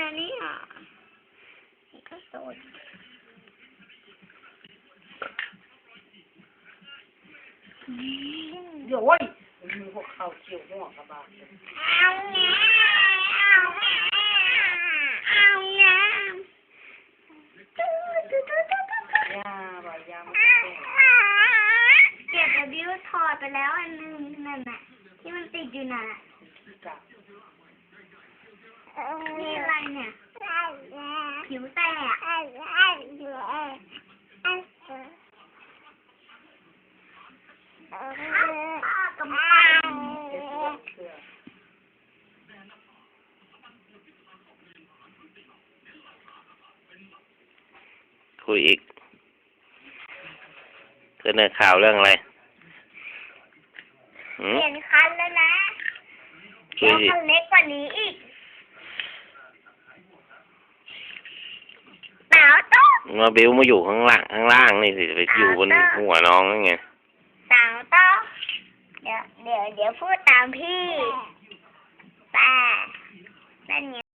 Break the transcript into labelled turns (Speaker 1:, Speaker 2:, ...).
Speaker 1: นะเนี่ยก็โสด
Speaker 2: เดี๋ยวเว้ยมือพวกเขาเกี่ยวหัวกระบาดเลย
Speaker 1: เอาแงเอาแงเอาแงตู้ตู้ตู้ตู้ตู้ตู้
Speaker 2: ยาบายามันก็แก่
Speaker 1: เก็บแต่บิวถอดไปแล้วอันหนึงนั่นน่ะที่มันติดอยู่น่ะ
Speaker 2: ขี้กะ
Speaker 1: นี่อะไรเนี่ย ผิวแตกอ้าวกำปั้น
Speaker 2: เจ็บปวดเชื่อ
Speaker 3: คุยอีกเสนอข่าวเรื่องอะไรหื
Speaker 1: เป
Speaker 3: ม
Speaker 1: ลี่ยนคันแล้วนะ
Speaker 3: คุ
Speaker 1: แล้
Speaker 3: ยวอีก
Speaker 1: คันเล็กกว่านี้อีกหนาวตุ๊ก
Speaker 3: มาบิวมาอยู่ข้างล่างข้างล่างนี่สิไปอยู่บนหัวน้องนั่นไง
Speaker 1: สาวตุ๊กเดี๋ยวเดี๋ยวเดี๋ยวพูดตามพี่แต่นั่นไง